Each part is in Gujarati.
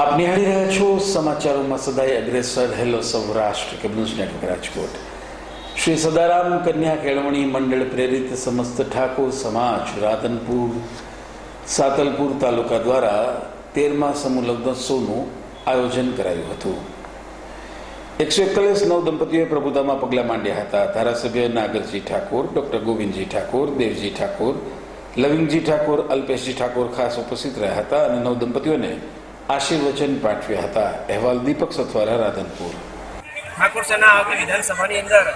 આપ નિહાળી રહ્યા છો સમાચારોમાં સદાય અગ્રેસર hello Saurashtra K news network Rajkot. Shri Sadaram કન્યા કેળવણી મંડળ પ્રેરિત સમસ્ત ઠાકોર સમાજ, રાધનપુર, સાતલપુર તાલુકા દ્વારા તેરમા સમૂહ લગ્નોત્સવનું આયોજન કરાયું હતું. એકસો એકતાલીસ નવ દંપતીઓએ પ્રભુતામાં પગલાં માંડ્યા હતા. ધારાસભ્ય નાગરજી ઠાકોર, ડોક્ટર ગોવિંદજી ઠાકોર, દેવજી ઠાકોર, લવિંગજી ઠાકોર, અલ્પેશજી ઠાકોર ખાસ ઉપસ્થિત રહ્યા હતા અને નવ દંપતીઓને આશીર્વચન પાઠવ્યા હતા. અહેવાલ દીપક સથવારા, રાધનપુર. ઠાકોર સેના આવતી વિધાનસભાની અંદર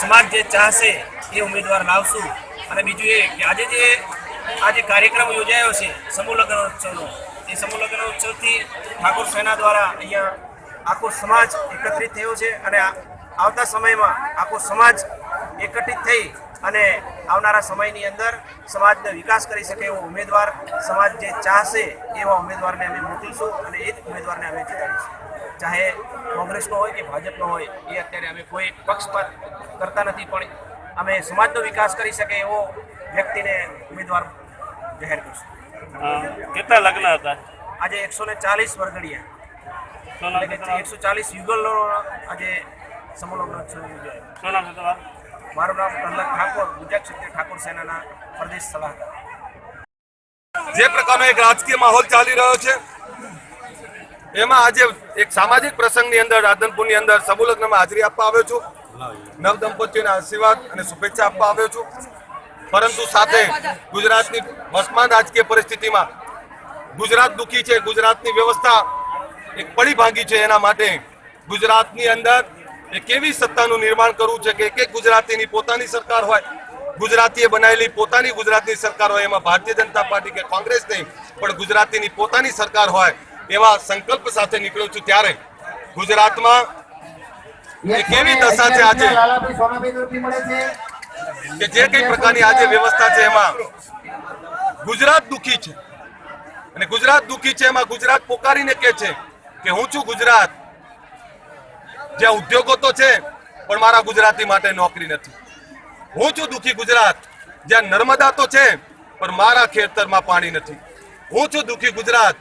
સમાજ જે ચાહશે એ ઉમેદવાર લાવશું. અને બીજું એ કે આજે જે આ જે કાર્યક્રમ યોજાયો છે સમૂહ લગ્ન ઉત્સવનો એ સમૂહ લગ્ન ઉત્સવથી ઠાકોર સેના દ્વારા અહીંયા આખો સમાજ એકત્રિત થયો છે અને આવતા સમયમાં આખો સમાજ એકત્રિત થઈ અને આવનારા સમયની અંદર સમાજનો વિકાસ કરી શકે એવો ઉમેદવાર સમાજ જે ચાહશે એવા ઉમેદવારને અમે મોકલીશું અને એ જ ઉમેદવારને અમે જીતાડીશું. ચાહે કોંગ્રેસનો હોય કે ભાજપનો હોય એ અત્યારે અમે કોઈ પક્ષપાત કરતા નથી પણ અમે સમાજનો વિકાસ કરી શકે એવો વ્યક્તિને ઉમેદવાર જાહેર કરશું. કેટલા લગ્ન હતા? આજે એકસો ને ચાલીસ વર્ગડિયા? એકસો ચાલીસ યુગલનો આજે સમૂહ લગ્નોત્સવ યોજાયો. શું નામ છે તમારું મારું નામ પ્રહલાદ ઠાકોર, ગુજરાત ક્ષત્રિય ઠાકોર સેનાના પ્રદેશ સલાહકાર. જે પ્રકારનો એક રાજકીય માહોલ ચાલી રહ્યો છે, એમાં આજે એક સામાજિક પ્રસંગની અંદર, રાધનપુરની અંદર સમૂહ હાજરી આપવા આવ્યો છું. નવ દંપતીઓના આશીર્વાદ અને શુભેચ્છા આપવા આવ્યો છું. પરંતુ સાથે ગુજરાતની વર્તમાન રાજકીય પરિસ્થિતિમાં ગુજરાત દુઃખી છે. ગુજરાતની વ્યવસ્થા એક પડી ભાંગી છે. એના માટે ગુજરાતની અંદર એક એવી સત્તાનું નિર્માણ કરવું છે કે એક ગુજરાતીની પોતાની સરકાર હોય ગુજરાતીએ બનાવેલી પોતાની ગુજરાતની સરકાર હોય એમાં ભારતીય જનતા પાર્ટી કે કોંગ્રેસ નહીં પણ ગુજરાતીની પોતાની સરકાર હોય એવા સંકલ્પ સાથે નીકળ્યો છું ત્યારે ગુજરાતમાં કેવી દશા છે આજે? કે જે કઈ પ્રકારની આજે વ્યવસ્થા છે એમાં ગુજરાત દુઃખી છે. અને ગુજરાત દુઃખી છે એમાં ગુજરાત પોકારીને કે છે કે હું છું ગુજરાત જ્યાં ઉદ્યોગો તો છે, પણ મારા ગુજરાતી માટે નોકરી નથી. હું છું દુઃખી ગુજરાત. જ્યાં નર્મદા તો છે, પણ મારા ખેતરમાં પાણી નથી. હું છું દુઃખી ગુજરાત.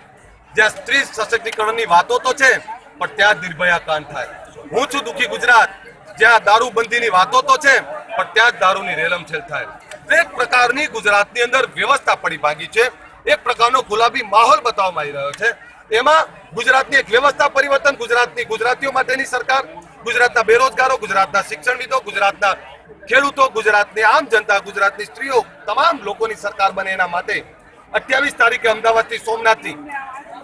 જ્યાં સ્ત્રી સશક્તિકરણની વાતો તો છે, પણ ત્યાં નિર્ભયા કાંડ થાય. હું છું દુઃખી ગુજરાત. જ્યાં દારૂબંધીની વાતો તો છે, પણ ત્યાં જ દારૂની રેલમછેલ થાય. એક પ્રકારની ગુજરાતની અંદર વ્યવસ્થા પડી ભાગી છે. એક પ્રકારનો ગુલાબી માહોલ બતાવવામાં આવી રહ્યો છે. એમાં ગુજરાતની એક વ્યવસ્થા પરિવર્તન, ગુજરાતની ગુજરાતીઓ માટેની સરકાર, ગુજરાતના બેરોજગારો, ગુજરાતના શિક્ષણવિદો, ગુજરાતના ખેડૂતો, ગુજરાતની આમ જનતા, ગુજરાતની સ્ત્રીઓ, તમામ લોકોની સરકાર બને એના માટે અઠ્યાવીસ તારીખે અમદાવાદથી સોમનાથથી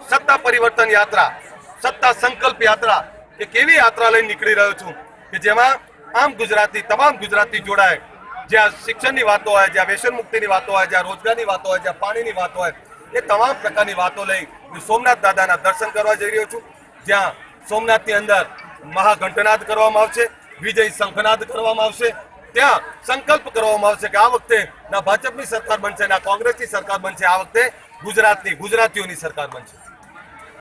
સત્તા પરિવર્તન યાત્રા, સત્તા સંકલ્પ યાત્રા એક એવી યાત્રા લઈને નીકળી રહ્યો છું, કે જેમાં આમ ગુજરાતી, તમામ ગુજરાતી જોડાય. જ્યાં શિક્ષણની વાતો હોય, જ્યાં વ્યસન મુક્તિની વાતો હોય, જ્યાં રોજગારની વાતો હોય, જ્યાં પાણીની વાતો હોય એ તમામ પ્રકારની વાતો લઈ હું સોમનાથ દાદાના દર્શન કરવા જઈ રહ્યો છું. જ્યાં સોમનાથની અંદર મહાઘંટનાદ કરવામાં આવશે, વિજય શંખનાદ કરવામાં આવશે. ત્યાં સંકલ્પ કરવામાં આવશે કે આ વખતે ના ભાજપની સરકાર બનશે, ના કોંગ્રેસની સરકાર બનશે, આ વખતે ગુજરાતની ગુજરાતીઓની સરકાર બનશે.